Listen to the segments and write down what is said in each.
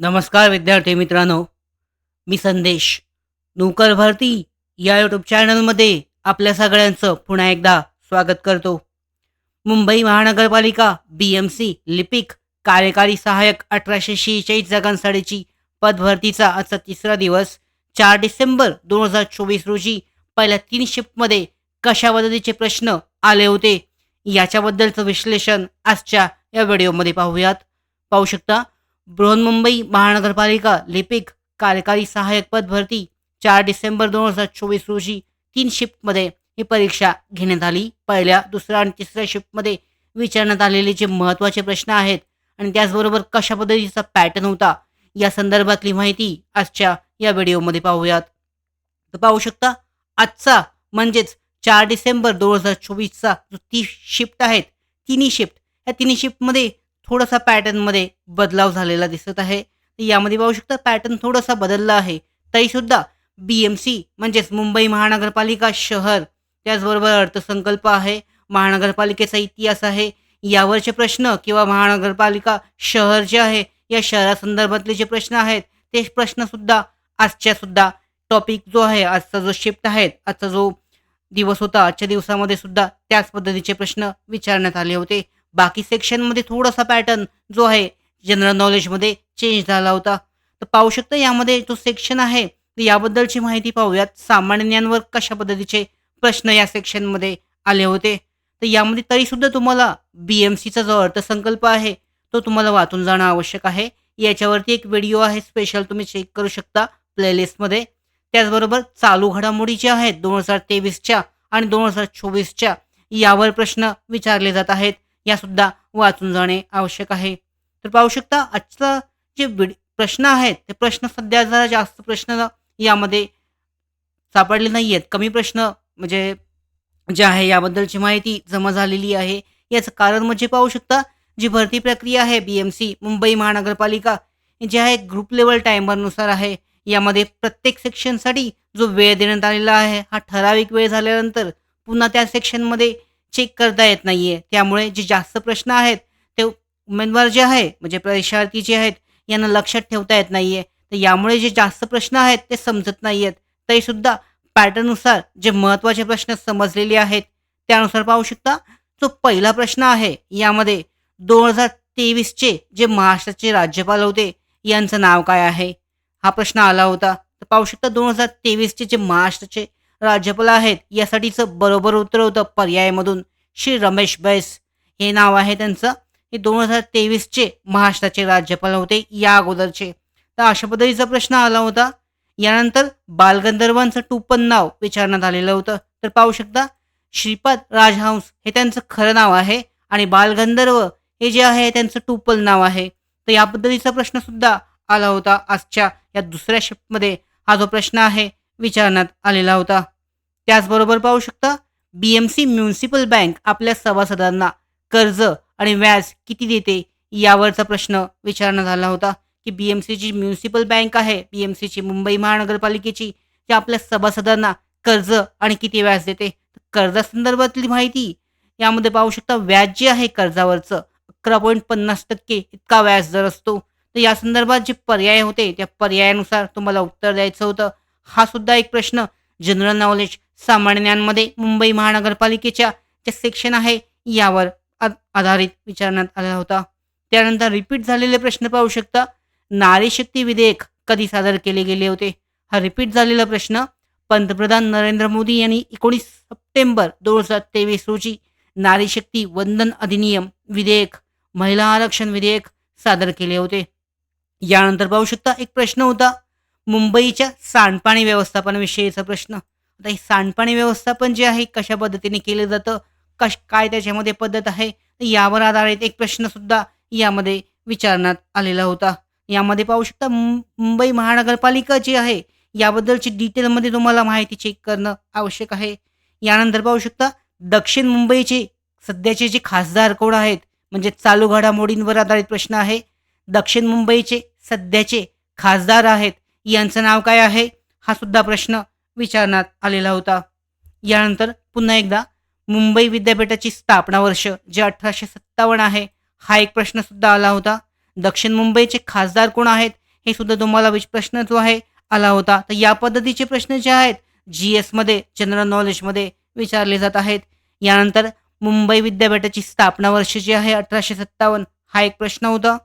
नमस्कार विद्यार्थी मित्रांनो मी संदेश. नोकर भरती या यूट्यूब चॅनलमध्ये आपल्या सगळ्यांचं पुन्हा एकदा स्वागत करतो. मुंबई महानगरपालिका बी एम सी लिपिक कार्यकारी सहाय्यक अठराशे शेहेचाळीस जागांसाठीची पदभरतीचा आजचा तिसरा दिवस चार डिसेंबर दोन हजार चोवीस रोजी पहिल्या तीन शिफ्टमध्ये कशा पद्धतीचे प्रश्न आले होते याच्याबद्दलचं विश्लेषण आजच्या या व्हिडिओमध्ये पाहूयात. पाहू शकता बृहन्मुंबई महानगरपालिका लिपिक कार्यकारी सहाय्यक पद भरती चार डिसेंबर दोन हजार चोवीस रोजी तीन शिफ्टमध्ये ही परीक्षा घेण्यात आली. पहिल्या दुसऱ्या आणि तिसऱ्या शिफ्टमध्ये विचारण्यात आलेले जे महत्त्वाचे प्रश्न आहेत आणि त्याचबरोबर कशा पद्धतीचा पॅटर्न होता या संदर्भातली माहिती आजच्या या व्हिडिओमध्ये पाहूयात. तर पाहू शकता आजचा म्हणजेच चार डिसेंबर दोन हजार चोवीसचा जो ती शिफ्ट आहेत तिन्ही शिफ्ट या तिन्ही शिफ्टमध्ये थोडासा पॅटर्नमध्ये बदलाव झालेला दिसत आहे. यामध्ये पाहू शकता पॅटर्न थोडासा बदलला आहे. तरीसुद्धा बी एम सी म्हणजेच मुंबई महानगरपालिका शहर त्याचबरोबर अर्थसंकल्प आहे महानगरपालिकेचा इतिहास आहे. यावरचे प्रश्न किंवा महानगरपालिका शहर जे आहे या शहरासंदर्भातले जे प्रश्न आहेत ते प्रश्नसुद्धा आजच्यासुद्धा टॉपिक जो आहे आजचा जो शिफ्ट आहे आजचा जो दिवस होता आजच्या दिवसामध्ये सुद्धा त्याच पद्धतीचे प्रश्न विचारण्यात आले होते. बाकी सेक्शनमध्ये थोडासा पॅटर्न जो आहे जनरल नॉलेजमध्ये चेंज झाला होता. तर पाहू शकता यामध्ये जो सेक्शन आहे तर याबद्दलची माहिती पाहूयात. सामान्य ज्ञानवर कशा पद्धतीचे प्रश्न या सेक्शनमध्ये आले होते? तर यामध्ये तरीसुद्धा तुम्हाला बी एम सीचा जो अर्थसंकल्प आहे तो तुम्हाला वाचून जाणं आवश्यक आहे. याच्यावरती एक व्हिडिओ आहे स्पेशल तुम्ही चेक करू शकता प्लेलिस्टमध्ये त्याचबरोबर चालू घडामोडी ज्या आहेत दोन हजार तेवीसच्या आणि दोन हजार चोवीसच्या यावर प्रश्न विचारले जात आहेत. यासुद्धा वाचून जाणे आवश्यक आहे. तर पाहू शकता आजचा जे विड प्रश्न आहेत ते प्रश्न सध्या जरा जास्त प्रश्न यामध्ये सापडले नाही आहेत कमी प्रश्न म्हणजे जे आहे याबद्दलची माहिती जमा झालेली आहे. याचं कारण म्हणजे पाहू शकता जी भरती प्रक्रिया आहे बी एम सी मुंबई महानगरपालिका जे आहे ग्रुप लेवल टायमरनुसार आहे. यामध्ये प्रत्येक सेक्शनसाठी जो वेळ देण्यात आलेला आहे हा ठराविक वेळ झाल्यानंतर पुन्हा त्या सेक्शनमध्ये चेक करता येत नाही आहे त्यामुळे जे जास्त प्रश्न आहेत ते उमेदवार जे आहे म्हणजे परीक्षार्थी जे आहेत यांना लक्षात ठेवता येत नाही आहे तर यामुळे जे जास्त प्रश्न आहेत ते समजत नाही आहेत तरीसुद्धा पॅटर्ननुसार जे महत्त्वाचे प्रश्न समजलेले आहेत त्यानुसार पाहू शकता. जो पहिला प्रश्न आहे यामध्ये दोन हजार तेवीसचे जे महाराष्ट्राचे राज्यपाल होते यांचं नाव काय आहे? हा प्रश्न आला होता. तर पाहू शकता दोन हजार तेवीसचे जे महाराष्ट्राचे राज्यपाल आहेत. यासाठीचं बरोबर उत्तर होतं पर्यायामधून. श्री रमेश बैस हे नाव आहे त्यांचं. हे दोन हजार तेवीसचे महाराष्ट्राचे राज्यपाल होते या अगोदरचे. तर अशा पद्धतीचा प्रश्न आला होता. यानंतर बालगंधर्वांचं टूपन नाव विचारण्यात आलेलं होतं. तर पाहू शकता श्रीपाद राजहंस हे त्यांचं खरं नाव आहे आणि बालगंधर्व हे जे आहे त्यांचं टुपल नाव आहे. तर या पद्धतीचा प्रश्न सुद्धा आला होता आजच्या या दुसऱ्या शिफ्टमध्ये हा जो प्रश्न आहे विचारण्यात आलेला होता. त्याचबरोबर पाहू शकता B M C municipal bank आपल्या सभासदांना कर्ज आणि व्याज किती देते यावरचा प्रश्न विचारण्यात आला होता. की बी एम सीची म्युन्सिपल बँक आहे बी एम सीची मुंबई महानगरपालिकेची ते आपल्या सभासदांना कर्ज आणि किती व्याज देते? कर्जासंदर्भातली माहिती यामध्ये पाहू शकता व्याज जे आहे कर्जावरचं अकरा पॉईंट पन्नास टक्के इतका व्याज दर असतो. तर या संदर्भात जे पर्याय होते त्या पर्यायानुसार तुम्हाला उत्तर द्यायचं होतं. हा सुद्धा एक प्रश्न. जनरल नॉलेज सामान्यांमध्ये मुंबई महानगरपालिकेच्या जे सेक्शन आहे यावर आधारित विचारण्यात आला होता. त्यानंतर रिपीट झालेले प्रश्न पाहू शकता. नारी शक्ती विधेयक कधी सादर केले गेले होते? हा रिपीट झालेला प्रश्न पंतप्रधान नरेंद्र मोदी यांनी एकोणीस सप्टेंबर दोन हजार तेवीस रोजी नारी शक्ती वंदन अधिनियम विधेयक महिला आरक्षण विधेयक सादर केले होते. यानंतर पाहू शकता एक प्रश्न होता. मुंबईच्या सांडपाणी व्यवस्थापनाविषयीचा प्रश्न. आता हे सांडपाणी व्यवस्थापन जे आहे कशा पद्धतीने केलं जातं कश काय त्याच्यामध्ये पद्धत आहे यावर आधारित एक प्रश्नसुद्धा यामध्ये विचारण्यात आलेला होता. यामध्ये पाहू शकता मुंबई महानगरपालिका जी आहे याबद्दलची डिटेलमध्ये तुम्हाला माहिती चेक करणं आवश्यक आहे. यानंतर पाहू शकता दक्षिण मुंबईचे सध्याचे जे खासदार कोण आहेत म्हणजे चालू घडामोडींवर आधारित प्रश्न आहे. दक्षिण मुंबईचे सध्याचे खासदार आहेत यांचं नाव काय आहे? हा सुद्धा प्रश्न विचारण्यात आलेला होता. यानंतर पुन्हा एकदा मुंबई विद्यापीठाची स्थापना वर्ष जे अठराशे सत्तावन्न आहे हा एक प्रश्न सुद्धा आला होता. दक्षिण मुंबईचे खासदार कोण आहेत? हे सुद्धा तुम्हाला विच प्रश्न जो आहे आला होता. तर या पद्धतीचे प्रश्न जे आहेत जी एसमध्ये जनरल नॉलेजमध्ये विचारले जात आहेत. यानंतर मुंबई विद्यापीठाची स्थापना वर्ष जे आहे अठराशे सत्तावन्न हा एक प्रश्न होता.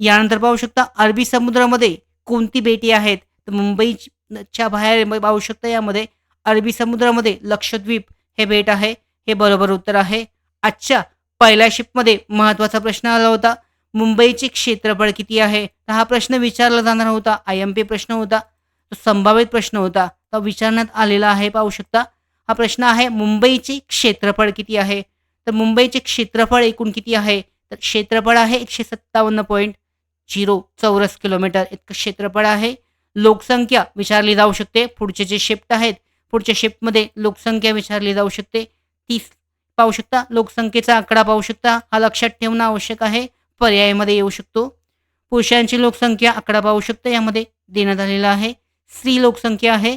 यानंतर पाहू शकता अरबी समुद्रामध्ये कोणती बेटी आहेत? तर मुंबईच्या बाहेर पाहू शकता यामध्ये. अरबी समुद्रामध्ये लक्षद्वीप हे बेट आहे हे बरोबर उत्तर आहे. आजच्या पहिल्या शिपमध्ये महत्त्वाचा प्रश्न आला होता. मुंबईचे क्षेत्रफळ किती आहे? तर हा प्रश्न विचारला जाणार होता. आय एम पी प्रश्न होता. तो संभावित प्रश्न होता. तो विचारण्यात आलेला आहे पाहू शकता. हा प्रश्न आहे मुंबईचे क्षेत्रफळ किती आहे? तर मुंबईचे क्षेत्रफळ एकूण किती आहे? तर क्षेत्रफळ आहे एकशे सत्तावन्न पॉईंट. झिरो चौरस किलोमीटर इतकं क्षेत्रफळ आहे. लोकसंख्या विचारली जाऊ शकते. पुढचे जे शिफ्ट आहेत पुढच्या शिफ्टमध्ये लोकसंख्या विचारली जाऊ शकते. तीस पाहू शकता. लोकसंख्येचा आकडा पाहू शकता. हा लक्षात ठेवणं आवश्यक आहे. पर्यायामध्ये येऊ शकतो. पुरुषांची लोकसंख्या आकडा पाहू शकता. यामध्ये देण्यात आलेला आहे. स्त्री लोकसंख्या आहे.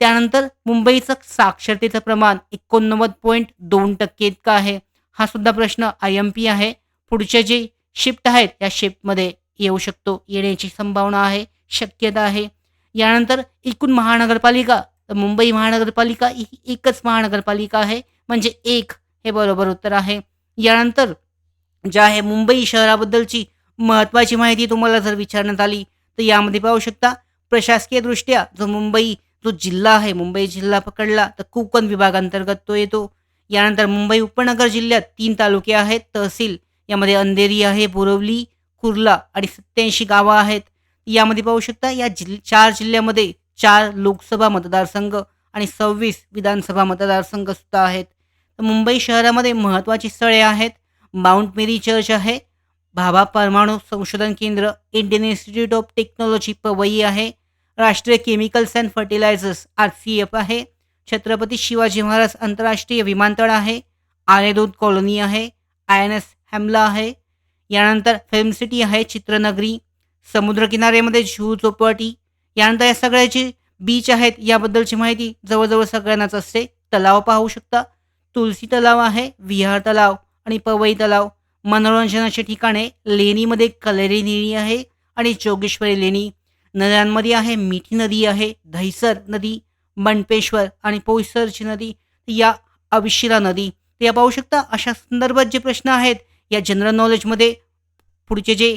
त्यानंतर मुंबईचं साक्षरतेचं प्रमाण एकोणनव्वद पॉईंट दोन टक्के इतकं आहे. हा सुद्धा प्रश्न आय एम पी आहे. पुढचे जे शिफ्ट आहेत या शिफ्टमध्ये येऊ शकतो. येण्याची संभावना आहे शक्यता आहे. यानंतर एकूण महानगरपालिका तर मुंबई महानगरपालिका ही एकच महानगरपालिका आहे म्हणजे एक हे बरोबर उत्तर आहे. यानंतर ज्या आहे मुंबई शहराबद्दलची महत्त्वाची माहिती तुम्हाला जर विचारण्यात आली तर यामध्ये पाहू शकता प्रशासकीयदृष्ट्या जो मुंबई जो जिल्हा आहे मुंबई जिल्हा पकडला तर कोकण विभागांतर्गत तो येतो. यानंतर मुंबई उपनगर जिल्ह्यात तीन तालुके आहेत तहसील यामध्ये अंधेरी आहे बोरवली कुर्ला आणि सत्याऐंशी गावं आहेत. यामध्ये पाहू शकता या जिल चार जिल्ह्यामध्ये चार लोकसभा मतदारसंघ आणि सव्वीस विधानसभा मतदारसंघ सुद्धा आहेत. तर मुंबई शहरामध्ये महत्त्वाची स्थळे आहेत. माउंट मेरी चर्च आहे. भाभा परमाणू संशोधन केंद्र Indian Institute of Technology Powai आहे. राष्ट्रीय chemicals and fertilisers R C F आहे. छत्रपती शिवाजी महाराज आंतरराष्ट्रीय विमानतळ आहे. आर्यदूत कॉलनी आहे. आय एन एस हॅमला आहे. यानंतर फिल्म सिटी आहे चित्रनगरी समुद्रकिनाऱ्यामध्ये झू चौपाटी यानंतर या सगळ्याची बीच आहेत याबद्दलची माहिती जवळजवळ सगळ्यांनाच असते. तलाव पाहू शकता. तुलसी तलाव आहे विहार तलाव आणि पवई तलाव. मनोरंजनाची ठिकाणे लेणीमध्ये कलेरी लेणी आहे आणि जोगेश्वरी लेणी. नद्यांमध्ये आहे मिठी नदी आहे दहिसर नदी बंडपेश्वर आणि पोईसरची नदी. या अविशिरा नदी. या पाहू शकता अशा संदर्भात जे प्रश्न आहेत या जनरल नॉलेजमध्ये पुढचे जे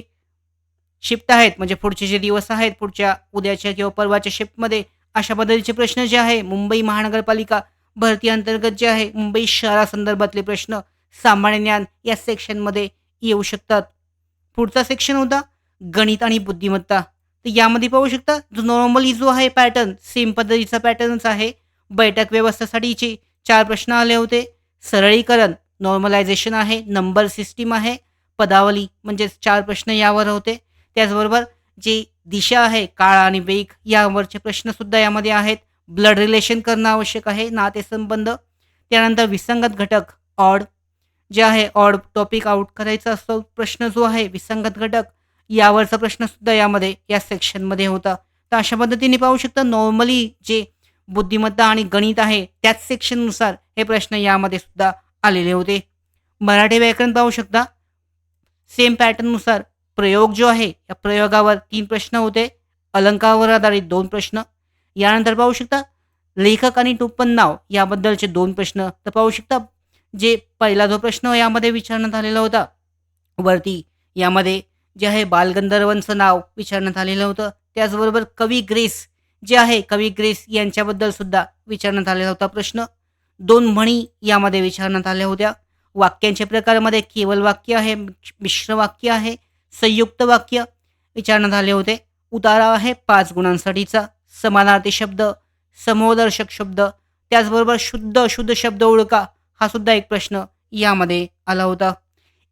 शिफ्ट आहेत म्हणजे पुढचे जे दिवस आहेत पुढच्या उद्याच्या किंवा परवाच्या शिफ्टमध्ये अशा पद्धतीचे प्रश्न जे आहे मुंबई महानगरपालिका भरती अंतर्गत जे आहे मुंबई शहरासंदर्भातले प्रश्न सामान्य ज्ञान या सेक्शनमध्ये येऊ शकतात. पुढचा सेक्शन होता गणित आणि बुद्धिमत्ता. तर यामध्ये पाहू शकता जो नॉर्मली जो आहे पॅटर्न सेम पद्धतीचा पॅटर्नच आहे बैठक व्यवस्थेसाठीचे चार प्रश्न आले होते सरळीकरण. नॉर्मलायझेशन आहे नंबर सिस्टीम आहे पदावली म्हणजेच चार प्रश्न यावर होते. त्याचबरोबर जी दिशा आहे काळ आणि वेग यावरचे प्रश्नसुद्धा यामध्ये आहेत. ब्लड रिलेशन करणं आवश्यक आहे नातेसंबंध त्यानंतर विसंगत घटक ऑड. जे आहे ऑड टॉपिक आउट करायचा असतो प्रश्न जो आहे विसंगत घटक यावरचा प्रश्नसुद्धा यामध्ये या सेक्शनमध्ये होता. तर अशा पद्धतीने पाहू शकता नॉर्मली जे बुद्धिमत्ता आणि गणित आहे त्याच सेक्शननुसार हे प्रश्न यामध्ये सुद्धा आलेले होते. मराठी व्याकरण पाहू शकता. सेम पॅटर्ननुसार प्रयोग जो आहे या प्रयोगावर तीन प्रश्न होते. अलंकारावर आधारित दोन प्रश्न. यानंतर पाहू शकता लेखक आणि टोपण नाव याबद्दलचे दोन प्रश्न. तर पाहू शकता जे पहिला जो प्रश्न यामध्ये विचारण्यात आलेला होता वरती यामध्ये जे आहे बालगंधर्वांचं नाव विचारण्यात आलेलं होतं. त्याचबरोबर कवी ग्रेस जे आहे कवी ग्रेस यांच्याबद्दल सुद्धा विचारण्यात आलेला होता प्रश्न. दोन म्हणी यामध्ये विचारण्यात आल्या होत्या. वाक्यांच्या प्रकारामध्ये केवल वाक्य आहे मिश्र वाक्य आहे संयुक्त वाक्य विचारण्यात आले होते. उतारा आहे पाच गुणांसाठीचा. समानार्थी शब्द समोदर्शक शब्द त्याचबरोबर शुद्ध अशुद्ध शब्द ओळखा हा सुद्धा एक प्रश्न यामध्ये आला होता.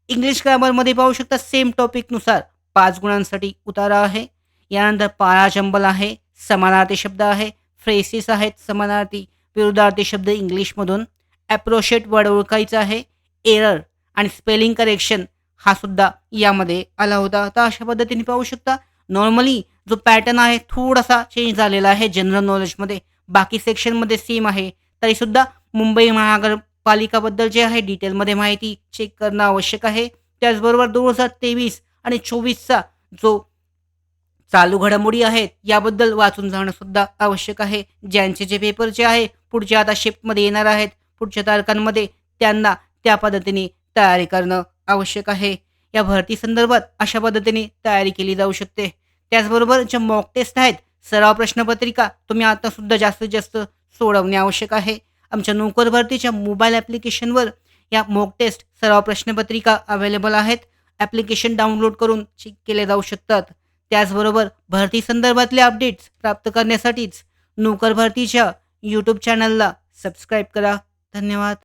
इंग्लिश ग्रामरमध्ये पाहू शकता सेम टॉपिकनुसार पाच गुणांसाठी उतारा आहे. यानंतर पाळा चंबल आहे समानार्थी शब्द आहे फ्रेसेस आहेत समानार्थी विरुद्धार्थी शब्द इंग्लिशमधून ॲप्रोशेट वर्ड ओळखायचं आहे. एरर आणि स्पेलिंग करेक्शन हा सुद्धा यामध्ये आला होता. तर अशा पद्धतीने पाहू शकता नॉर्मली जो पॅटर्न आहे थोडासा चेंज झालेला आहे जनरल नॉलेजमध्ये बाकी सेक्शनमध्ये सेम आहे. तरीसुद्धा मुंबई महानगरपालिकाबद्दल जे आहे डिटेलमध्ये माहिती चेक करणं आवश्यक आहे. त्याचबरोबर दोन हजार तेवीस आणि चोवीसचा जो चालू घडामोडी आहेत. याबद्दल वाचून जाणं सुद्धा आवश्यक आहे. ज्यांचे जे पेपर जे आहे पुढच्या आता शिफ्टमध्ये येणार आहेत. पुढच्या तारखांमध्ये त्यांना त्या पद्धतीने तयारी करणं आवश्यक आहे. या भरती संदर्भात अशा पद्धतीने तयारी केली जाऊ शकते. त्याचबरोबर जे मॉक टेस्ट आहेत सराव प्रश्नपत्रिका तुम्ही आता सुद्धा जास्तीत जास्त सोडवणे आवश्यक आहे. आमच्या नोकर भरतीच्या मोबाईल ॲप्लिकेशनवर या मॉक टेस्ट सराव प्रश्नपत्रिका अवेलेबल आहेत. ॲप्लिकेशन डाउनलोड करून चेक केले जाऊ शकतात. त्याचबरोबर भरती संदर्भातले अपडेट्स प्राप्त करण्यासाठीच नोकर भरतीच्या यूट्यूब चॅनलला सबस्क्राईब करा. धन्यवाद.